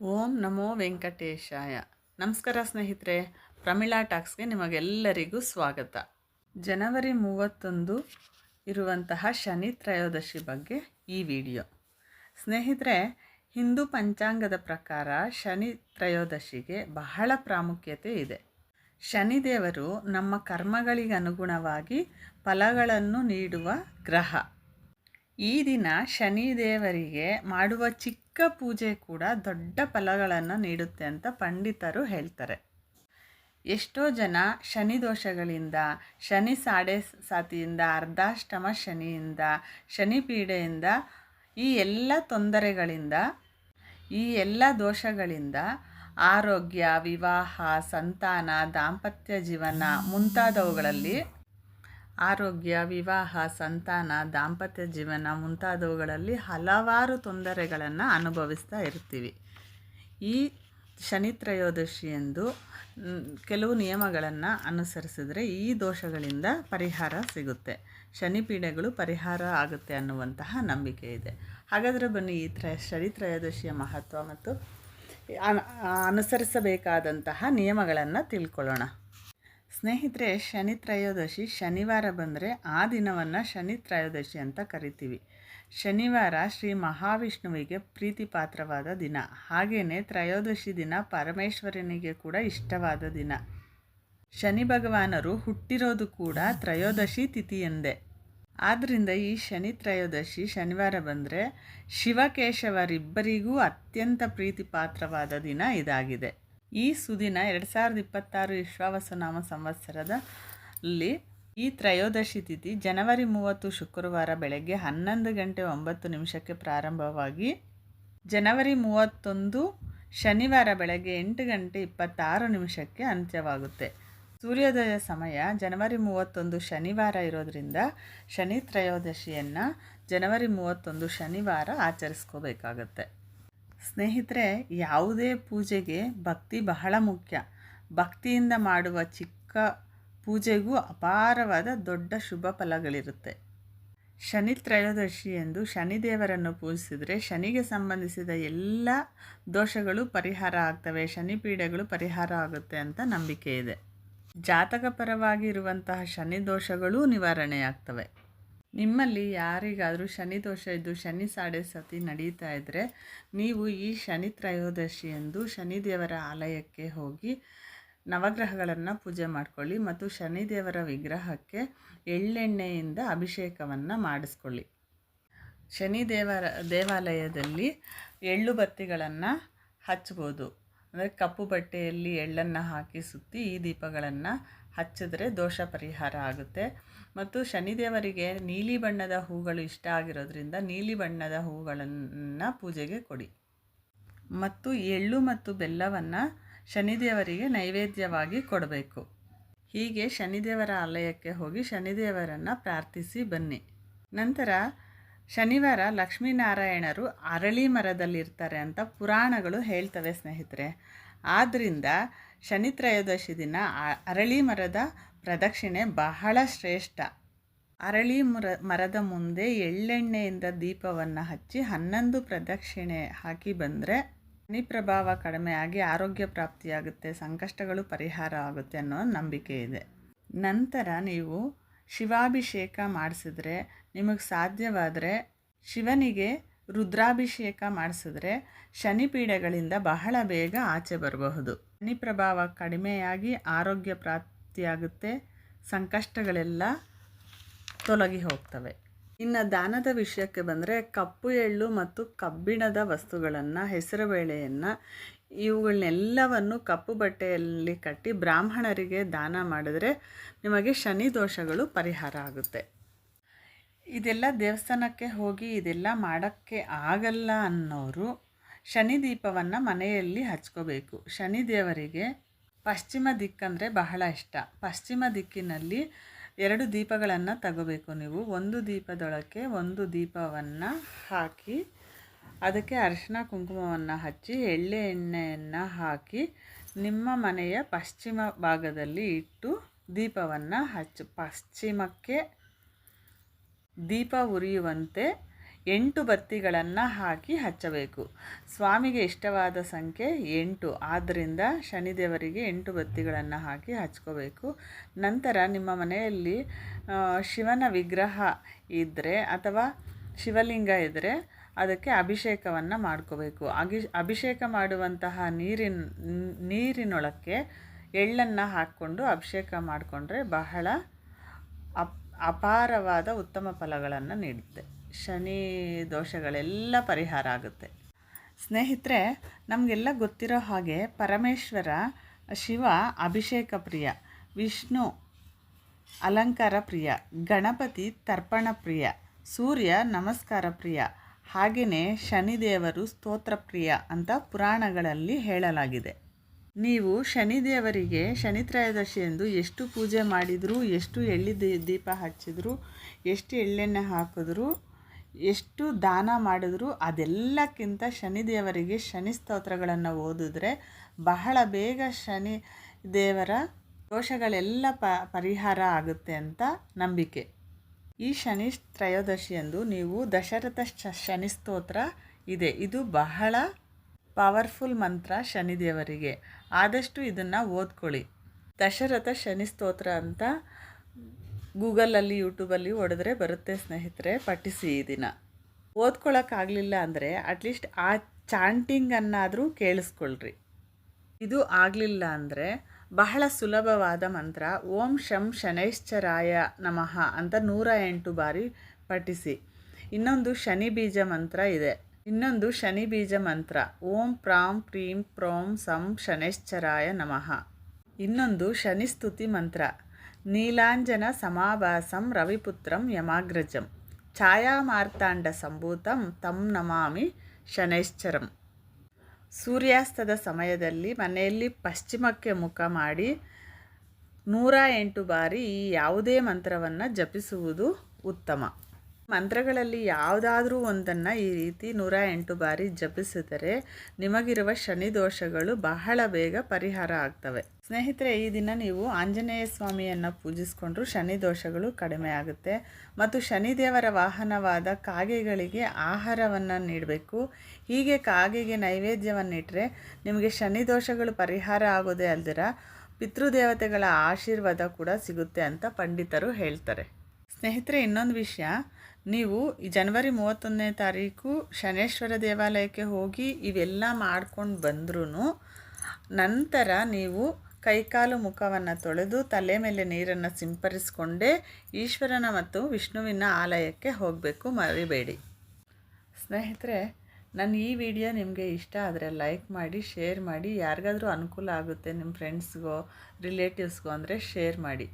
ಓಂ ನಮೋ ವೆಂಕಟೇಶಾಯ. ನಮಸ್ಕಾರ ಸ್ನೇಹಿತರೆ, ಪ್ರಮಿಳಾ ಟಾಕ್ಸ್ಗೆ ನಿಮಗೆಲ್ಲರಿಗೂ ಸ್ವಾಗತ. ಜನವರಿ ಮೂವತ್ತೊಂದು ಇರುವಂತಹ ಶನಿ ತ್ರಯೋದಶಿ ಬಗ್ಗೆ ಈ ವಿಡಿಯೋ. ಸ್ನೇಹಿತರೆ, ಹಿಂದೂ ಪಂಚಾಂಗದ ಪ್ರಕಾರ ಶನಿ ತ್ರಯೋದಶಿಗೆ ಬಹಳ ಪ್ರಾಮುಖ್ಯತೆ ಇದೆ. ಶನಿದೇವರು ನಮ್ಮ ಕರ್ಮಗಳಿಗೆ ಅನುಗುಣವಾಗಿ ಫಲಗಳನ್ನು ನೀಡುವ ಗ್ರಹ. ಈ ದಿನ ಶನಿದೇವರಿಗೆ ಮಾಡುವ ಚಿಕ್ಕ ಪೂಜೆ ಕೂಡ ದೊಡ್ಡ ಫಲಗಳನ್ನು ನೀಡುತ್ತೆ ಅಂತ ಪಂಡಿತರು ಹೇಳ್ತಾರೆ. ಎಷ್ಟೋ ಜನ ಶನಿ ದೋಷಗಳಿಂದ, ಶನಿ ಸಾಡೆ ಸಾತಿಯಿಂದ, ಅರ್ಧಾಷ್ಟಮ ಶನಿಯಿಂದ, ಶನಿ ಪೀಡೆಯಿಂದ ಈ ಎಲ್ಲ ತೊಂದರೆಗಳಿಂದ, ಈ ಎಲ್ಲ ದೋಷಗಳಿಂದ ಆರೋಗ್ಯ, ವಿವಾಹ, ಸಂತಾನ, ದಾಂಪತ್ಯ ಜೀವನ ಮುಂತಾದವುಗಳಲ್ಲಿ ಆರೋಗ್ಯ, ವಿವಾಹ, ಸಂತಾನ, ದಾಂಪತ್ಯ ಜೀವನ ಮುಂತಾದವುಗಳಲ್ಲಿ ಹಲವಾರು ತೊಂದರೆಗಳನ್ನು ಅನುಭವಿಸ್ತಾ ಇರ್ತೀವಿ. ಈ ಶನಿ ತ್ರಯೋದಶಿಯಂದು ಎಂದು ಕೆಲವು ನಿಯಮಗಳನ್ನು ಅನುಸರಿಸಿದರೆ ಈ ದೋಷಗಳಿಂದ ಪರಿಹಾರ ಸಿಗುತ್ತೆ. ಶನಿ ಪೀಡೆಗಳು ಪರಿಹಾರ ಆಗುತ್ತೆ ಅನ್ನುವಂತಹ ನಂಬಿಕೆ ಇದೆ. ಹಾಗಾದರೆ ಬನ್ನಿ, ಈ ತ್ರ ಶನಿ ತ್ರಯೋದಶಿಯ ಮಹತ್ವ ಮತ್ತು ಅನ- ಅನುಸರಿಸಬೇಕಾದಂತಹ ನಿಯಮಗಳನ್ನು ತಿಳ್ಕೊಳ್ಳೋಣ. ಸ್ನೇಹಿತರೆ, ಶನಿ ತ್ರಯೋದಶಿ ಶನಿವಾರ ಬಂದರೆ ಆ ದಿನವನ್ನು ಶನಿ ತ್ರಯೋದಶಿ ಅಂತ ಕರಿತೀವಿ. ಶನಿವಾರ ಶ್ರೀ ಮಹಾವಿಷ್ಣುವಿಗೆ ಪ್ರೀತಿಪಾತ್ರವಾದ ದಿನ. ಹಾಗೇ ತ್ರಯೋದಶಿ ದಿನ ಪರಮೇಶ್ವರನಿಗೆ ಕೂಡ ಇಷ್ಟವಾದ ದಿನ. ಶನಿ ಭಗವಾನರು ಹುಟ್ಟಿರೋದು ಕೂಡ ತ್ರಯೋದಶಿ ತಿಥಿಯೆಂದೇ ಆದ್ದರಿಂದ ಈ ಶನಿ ತ್ರಯೋದಶಿ ಶನಿವಾರ ಬಂದರೆ ಶಿವಕೇಶವರಿಬ್ಬರಿಗೂ ಅತ್ಯಂತ ಪ್ರೀತಿಪಾತ್ರವಾದ ದಿನ ಇದಾಗಿದೆ. ಈ ಸುದಿನ ಎರಡು ಸಾವಿರದ ಇಪ್ಪತ್ತಾರು ವಿಶ್ವಾವಸುನಾಮ ಸಂವತ್ಸರದಲ್ಲಿ ಈ ತ್ರಯೋದಶಿ ತಿಥಿ ಜನವರಿ ಮೂವತ್ತು ಶುಕ್ರವಾರ ಬೆಳಗ್ಗೆ ಹನ್ನೊಂದು ಗಂಟೆ ಒಂಬತ್ತು ನಿಮಿಷಕ್ಕೆ ಪ್ರಾರಂಭವಾಗಿ ಜನವರಿ ಮೂವತ್ತೊಂದು ಶನಿವಾರ ಬೆಳಗ್ಗೆ ಎಂಟು ಗಂಟೆ ಇಪ್ಪತ್ತಾರು ನಿಮಿಷಕ್ಕೆ ಅಂತ್ಯವಾಗುತ್ತೆ. ಸೂರ್ಯೋದಯ ಸಮಯ ಜನವರಿ ಮೂವತ್ತೊಂದು ಶನಿವಾರ ಇರೋದರಿಂದ ಶನಿ ತ್ರಯೋದಶಿಯನ್ನು ಜನವರಿ ಮೂವತ್ತೊಂದು ಶನಿವಾರ ಆಚರಿಸ್ಕೋಬೇಕಾಗತ್ತೆ. ಸ್ನೇಹಿತರೆ, ಯಾವುದೇ ಪೂಜೆಗೆ ಭಕ್ತಿ ಬಹಳ ಮುಖ್ಯ. ಭಕ್ತಿಯಿಂದ ಮಾಡುವ ಚಿಕ್ಕ ಪೂಜೆಗೂ ಅಪಾರವಾದ ದೊಡ್ಡ ಶುಭ ಫಲಗಳಿರುತ್ತೆ. ಶನಿ ತ್ರಯೋದಶಿ ಎಂದು ಶನಿದೇವರನ್ನು ಪೂಜಿಸಿದರೆ ಶನಿಗೆ ಸಂಬಂಧಿಸಿದ ಎಲ್ಲ ದೋಷಗಳು ಪರಿಹಾರ ಆಗ್ತವೆ, ಶನಿ ಪೀಡೆಗಳು ಪರಿಹಾರ ಆಗುತ್ತೆ ಅಂತ ನಂಬಿಕೆ ಇದೆ. ಜಾತಕಪರವಾಗಿ ಇರುವಂತಹ ಶನಿ ದೋಷಗಳೂ ನಿವಾರಣೆಯಾಗ್ತವೆ. ನಿಮ್ಮಲ್ಲಿ ಯಾರಿಗಾದರೂ ಶನಿ ದೋಷ ಇದ್ದು ಶನಿ ಸಾಡೆ ಸತಿ ನಡೀತಾ ಇದ್ದರೆ ನೀವು ಈ ಶನಿ ತ್ರಯೋದಶಿಯಂದು ಶನಿದೇವರ ಆಲಯಕ್ಕೆ ಹೋಗಿ ನವಗ್ರಹಗಳನ್ನು ಪೂಜೆ ಮಾಡಿಕೊಳ್ಳಿ ಮತ್ತು ಶನಿದೇವರ ವಿಗ್ರಹಕ್ಕೆ ಎಳ್ಳೆಣ್ಣೆಯಿಂದ ಅಭಿಷೇಕವನ್ನು ಮಾಡಿಸ್ಕೊಳ್ಳಿ. ಶನಿ ದೇವರ ದೇವಾಲಯದಲ್ಲಿ ಎಳ್ಳು ಬತ್ತಿಗಳನ್ನು ಹಚ್ಬೋದು. ಅಂದರೆ ಕಪ್ಪು ಬಟ್ಟೆಯಲ್ಲಿ ಎಳ್ಳನ್ನು ಹಾಕಿ ಸುತ್ತಿ ಈ ದೀಪಗಳನ್ನು ಹಚ್ಚಿದ್ರೆ ದೋಷ ಪರಿಹಾರ ಆಗುತ್ತೆ. ಮತ್ತು ಶನಿದೇವರಿಗೆ ನೀಲಿ ಬಣ್ಣದ ಹೂಗಳು ಇಷ್ಟ ಆಗಿರೋದ್ರಿಂದ ನೀಲಿ ಬಣ್ಣದ ಹೂಗಳನ್ನು ಪೂಜೆಗೆ ಕೊಡಿ. ಮತ್ತು ಎಳ್ಳು ಮತ್ತು ಬೆಲ್ಲವನ್ನು ಶನಿದೇವರಿಗೆ ನೈವೇದ್ಯವಾಗಿ ಕೊಡಬೇಕು. ಹೀಗೆ ಶನಿದೇವರ ಆಲಯಕ್ಕೆ ಹೋಗಿ ಶನಿದೇವರನ್ನು ಪ್ರಾರ್ಥಿಸಿ ಬನ್ನಿ. ನಂತರ ಶನಿವಾರ ಲಕ್ಷ್ಮೀನಾರಾಯಣರು ಅರಳಿ ಮರದಲ್ಲಿರ್ತಾರೆ ಅಂತ ಪುರಾಣಗಳು ಹೇಳ್ತವೆ ಸ್ನೇಹಿತರೆ. ಆದ್ದರಿಂದ ಶನಿ ತ್ರಯೋದಶಿ ದಿನ ಅರಳಿ ಮರದ ಪ್ರದಕ್ಷಿಣೆ ಬಹಳ ಶ್ರೇಷ್ಠ. ಅರಳಿ ಮರ ಮರದ ಮುಂದೆ ಎಳ್ಳೆಣ್ಣೆಯಿಂದ ದೀಪವನ್ನು ಹಚ್ಚಿ ಹನ್ನೊಂದು ಪ್ರದಕ್ಷಿಣೆ ಹಾಕಿ ಬಂದರೆ ಶನಿ ಪ್ರಭಾವ ಕಡಿಮೆ ಆಗಿ ಆರೋಗ್ಯ ಪ್ರಾಪ್ತಿಯಾಗುತ್ತೆ, ಸಂಕಷ್ಟಗಳು ಪರಿಹಾರ ಆಗುತ್ತೆ ಅನ್ನೋ ನಂಬಿಕೆ ಇದೆ. ನಂತರ ನೀವು ಶಿವಾಭಿಷೇಕ ಮಾಡಿಸಿದ್ರೆ ನಿಮಗೆ ಸಾಧ್ಯವಾದರೆ ಶಿವನಿಗೆ ರುದ್ರಾಭಿಷೇಕ ಮಾಡಿಸಿದ್ರೆ ಶನಿ ಪೀಡೆಗಳಿಂದ ಬಹಳ ಬೇಗ ಆಚೆ ಬರಬಹುದು. ಶನಿ ಪ್ರಭಾವ ಕಡಿಮೆಯಾಗಿ ಆರೋಗ್ಯ ಪ್ರಾಪ್ತಿಯಾಗುತ್ತೆ, ಸಂಕಷ್ಟಗಳೆಲ್ಲ ತೊಲಗಿ ಹೋಗ್ತವೆ. ಇನ್ನು ದಾನದ ವಿಷಯಕ್ಕೆ ಬಂದರೆ ಕಪ್ಪು ಎಳ್ಳು ಮತ್ತು ಕಬ್ಬಿಣದ ವಸ್ತುಗಳನ್ನು, ಹೆಸರುಬೇಳೆಯನ್ನು ಇವುಗಳನ್ನೆಲ್ಲವನ್ನು ಕಪ್ಪು ಬಟ್ಟೆಯಲ್ಲಿ ಕಟ್ಟಿ ಬ್ರಾಹ್ಮಣರಿಗೆ ದಾನ ಮಾಡಿದರೆ ನಿಮಗೆ ಶನಿ ದೋಷಗಳು ಪರಿಹಾರ ಆಗುತ್ತೆ. ಇದೆಲ್ಲ ದೇವಸ್ಥಾನಕ್ಕೆ ಹೋಗಿ ಇದೆಲ್ಲ ಮಾಡೋಕ್ಕೆ ಆಗಲ್ಲ ಅನ್ನೋರು ಶನಿ ದೀಪವನ್ನು ಮನೆಯಲ್ಲಿ ಹಚ್ಕೋಬೇಕು. ಶನಿ ದೇವರಿಗೆ ಪಶ್ಚಿಮ ದಿಕ್ಕಂದರೆ ಬಹಳ ಇಷ್ಟ. ಪಶ್ಚಿಮ ದಿಕ್ಕಿನಲ್ಲಿ ಎರಡು ದೀಪಗಳನ್ನು ತಗೋಬೇಕು ನೀವು. ಒಂದು ದೀಪದೊಳಕ್ಕೆ ಒಂದು ದೀಪವನ್ನು ಹಾಕಿ ಅದಕ್ಕೆ ಅರಿಶಿನ ಕುಂಕುಮವನ್ನು ಹಚ್ಚಿ ಎಳ್ಳೆ ಎಣ್ಣೆಯನ್ನು ಹಾಕಿ ನಿಮ್ಮ ಮನೆಯ ಪಶ್ಚಿಮ ಭಾಗದಲ್ಲಿ ಇಟ್ಟು ದೀಪವನ್ನು ಹಚ್ಚು. ಪಶ್ಚಿಮಕ್ಕೆ ದೀಪ ಉರಿಯುವಂತೆ ಎಂಟು ಬತ್ತಿಗಳನ್ನು ಹಾಕಿ ಹಚ್ಚಬೇಕು. ಸ್ವಾಮಿಗೆ ಇಷ್ಟವಾದ ಸಂಖ್ಯೆ ಎಂಟು. ಆದ್ದರಿಂದ ಶನಿದೇವರಿಗೆ ಎಂಟು ಬತ್ತಿಗಳನ್ನು ಹಾಕಿ ಹಚ್ಕೋಬೇಕು. ನಂತರ ನಿಮ್ಮ ಮನೆಯಲ್ಲಿ ಶಿವನ ವಿಗ್ರಹ ಇದ್ದರೆ ಅಥವಾ ಶಿವಲಿಂಗ ಇದ್ದರೆ ಅದಕ್ಕೆ ಅಭಿಷೇಕವನ್ನು ಮಾಡ್ಕೋಬೇಕು. ಅಗಿ, ಅಭಿಷೇಕ ಮಾಡುವಂತಹ ನೀರಿನ, ನೀರಿನೊಳಕ್ಕೆ ಎಳ್ಳನ್ನು ಹಾಕ್ಕೊಂಡು ಅಭಿಷೇಕ ಮಾಡಿಕೊಂಡ್ರೆ ಬಹಳ ಅಪ್, ಅಪಾರವಾದ ಉತ್ತಮ ಫಲಗಳನ್ನು ನೀಡುತ್ತೆ. ಶನಿ ದೋಷಗಳೆಲ್ಲ ಪರಿಹಾರ ಆಗುತ್ತೆ. ಸ್ನೇಹಿತರೆ, ನಮಗೆಲ್ಲ ಗೊತ್ತಿರೋ ಹಾಗೆ ಪರಮೇಶ್ವರ, ಶಿವ ಅಭಿಷೇಕ ಪ್ರಿಯ, ವಿಷ್ಣು ಅಲಂಕಾರ ಪ್ರಿಯ, ಗಣಪತಿ ತರ್ಪಣ ಪ್ರಿಯ, ಸೂರ್ಯ ನಮಸ್ಕಾರ ಪ್ರಿಯ ಹಾಗೆಯೇ ಶನಿದೇವರು ಸ್ತೋತ್ರ ಪ್ರಿಯ ಅಂತ ಪುರಾಣಗಳಲ್ಲಿ ಹೇಳಲಾಗಿದೆ. ನೀವು ಶನಿದೇವರಿಗೆ ಶನಿ ಎಂದು ಎಷ್ಟು ಪೂಜೆ ಮಾಡಿದರೂ, ಎಷ್ಟು ಎಳ್ಳಿ ದೀಪ ಹಚ್ಚಿದ್ರು, ಎಷ್ಟು ಎಳ್ಳೆಣ್ಣೆ ಹಾಕಿದ್ರು, ಎಷ್ಟು ದಾನ ಮಾಡಿದ್ರು ಅದೆಲ್ಲಕ್ಕಿಂತ ಶನಿದೇವರಿಗೆ ಶನಿ ಸ್ತೋತ್ರಗಳನ್ನು ಓದಿದ್ರೆ ಬಹಳ ಬೇಗ ಶನಿ ದೇವರ ದೋಷಗಳೆಲ್ಲ ಪರಿಹಾರ ಆಗುತ್ತೆ ಅಂತ ನಂಬಿಕೆ. ಈ ಶನಿ ತ್ರಯೋದಶಿಯಂದು ನೀವು ದಶರಥ ಶನಿ ಸ್ತೋತ್ರ ಇದೆ. ಇದು ಬಹಳ ಪವರ್ಫುಲ್ ಮಂತ್ರ ಶನಿದೇವರಿಗೆ ಆದಷ್ಟು ಇದನ್ನು ಓದ್ಕೊಳ್ಳಿ. ದಶರಥ ಶನಿ ಸ್ತೋತ್ರ ಅಂತ ಗೂಗಲಲ್ಲಿ, ಯೂಟ್ಯೂಬಲ್ಲಿ ಹೊಡೆದ್ರೆ ಬರುತ್ತೆ ಸ್ನೇಹಿತರೆ, ಪಠಿಸಿ ಈ ದಿನ. ಓದ್ಕೊಳ್ಳೋಕ್ಕಾಗಲಿಲ್ಲ ಅಂದರೆ ಅಟ್ಲೀಸ್ಟ್ ಆ ಚಾಂಟಿಂಗನ್ನಾದರೂ ಕೇಳಿಸ್ಕೊಳ್ರಿ. ಇದು ಆಗಲಿಲ್ಲ ಅಂದರೆ ಬಹಳ ಸುಲಭವಾದ ಮಂತ್ರ, ಓಂ ಶಂ ಶನೈಶ್ಚರಾಯ ನಮಃ ಅಂತ ನೂರ ಎಂಟು ಬಾರಿ ಪಠಿಸಿ. ಇನ್ನೊಂದು ಶನಿ ಬೀಜ ಮಂತ್ರ ಇದೆ. ಇನ್ನೊಂದು ಶನಿ ಬೀಜ ಮಂತ್ರ, ಓಂ ಪ್ರಾಂ ಪ್ರೀಂ ಪ್ರೋಂ ಸಂ ಶನೈಶ್ಚರಾಯ ನಮಃ. ಇನ್ನೊಂದು ಶನಿ ಸ್ತುತಿ ಮಂತ್ರ, ನೀಲಾಂಜನ ಸಮಾಭಾಸಂ ರವಿಪುತ್ರಂ ಯಮಾಗ್ರಜಂ. ಛಾಯಾಮಾರ್ತಾಂಡ ಸಂಭೂತಂ ತಂ ನಮಾಮಿ ಶನೈಶ್ಚರಂ. ಸೂರ್ಯಾಸ್ತದ ಸಮಯದಲ್ಲಿ ಮನೆಯಲ್ಲಿ ಪಶ್ಚಿಮಕ್ಕೆ ಮುಖ ಮಾಡಿ ನೂರ ಎಂಟು ಬಾರಿ ಈ ಯಾವುದೇ ಮಂತ್ರವನ್ನು ಜಪಿಸುವುದು ಉತ್ತಮ. ಮಂತ್ರಗಳಲ್ಲಿ ಯಾವುದಾದ್ರೂ ಒಂದನ್ನು ಈ ರೀತಿ ನೂರ ಎಂಟು ಬಾರಿ ಜಪಿಸಿದರೆ ನಿಮಗಿರುವ ಶನಿ ದೋಷಗಳು ಬಹಳ ಬೇಗ ಪರಿಹಾರ ಆಗ್ತವೆ. ಸ್ನೇಹಿತರೆ, ಈ ದಿನ ನೀವು ಆಂಜನೇಯ ಸ್ವಾಮಿಯನ್ನು ಪೂಜಿಸಿಕೊಂಡ್ರು ಶನಿ ದೋಷಗಳು ಕಡಿಮೆ ಆಗುತ್ತೆ ಮತ್ತು ಶನಿದೇವರ ವಾಹನವಾದ ಕಾಗೆಗಳಿಗೆ ಆಹಾರವನ್ನು ನೀಡಬೇಕು. ಹೀಗೆ ಕಾಗೆಗೆ ನೈವೇದ್ಯವನ್ನಿಟ್ಟರೆ ನಿಮಗೆ ಶನಿ ದೋಷಗಳು ಪರಿಹಾರ ಆಗೋದೇ ಅಲ್ದಿರ ಪಿತೃದೇವತೆಗಳ ಆಶೀರ್ವಾದ ಕೂಡ ಸಿಗುತ್ತೆ ಅಂತ ಪಂಡಿತರು ಹೇಳ್ತಾರೆ. ಸ್ನೇಹಿತರೆ, ಇನ್ನೊಂದು ವಿಷಯ. ನೀವು ಈ ಜನವರಿ ಮೂವತ್ತೊಂದನೇ ತಾರೀಕು ಶನೇಶ್ವರ ದೇವಾಲಯಕ್ಕೆ ಹೋಗಿ ಇವೆಲ್ಲ ಮಾಡ್ಕೊಂಡು ಬಂದ್ರೂ ನಂತರ ನೀವು ಕೈಕಾಲು ಮುಖವನ್ನು ತೊಳೆದು ತಲೆ ಮೇಲೆ ನೀರನ್ನು ಸಿಂಪರಿಸಿಕೊಂಡೇ ಈಶ್ವರನ ಮತ್ತು ವಿಷ್ಣುವಿನ ಆಲಯಕ್ಕೆ ಹೋಗಬೇಕು, ಮರಿಬೇಡಿ. ಸ್ನೇಹಿತರೆ ನನ್ನ ಈ ವಿಡಿಯೋ ನಿಮಗೆ ಇಷ್ಟ ಆದರೆ ಲೈಕ್ ಮಾಡಿ, ಶೇರ್ ಮಾಡಿ. ಯಾರಿಗಾದರೂ ಅನುಕೂಲ ಆಗುತ್ತೆ ನಿಮ್ಮ ಫ್ರೆಂಡ್ಸ್ಗೋ, ರಿಲೇಟಿವ್ಸ್ಗೋ ಅಂದರೆ ಶೇರ್ ಮಾಡಿ.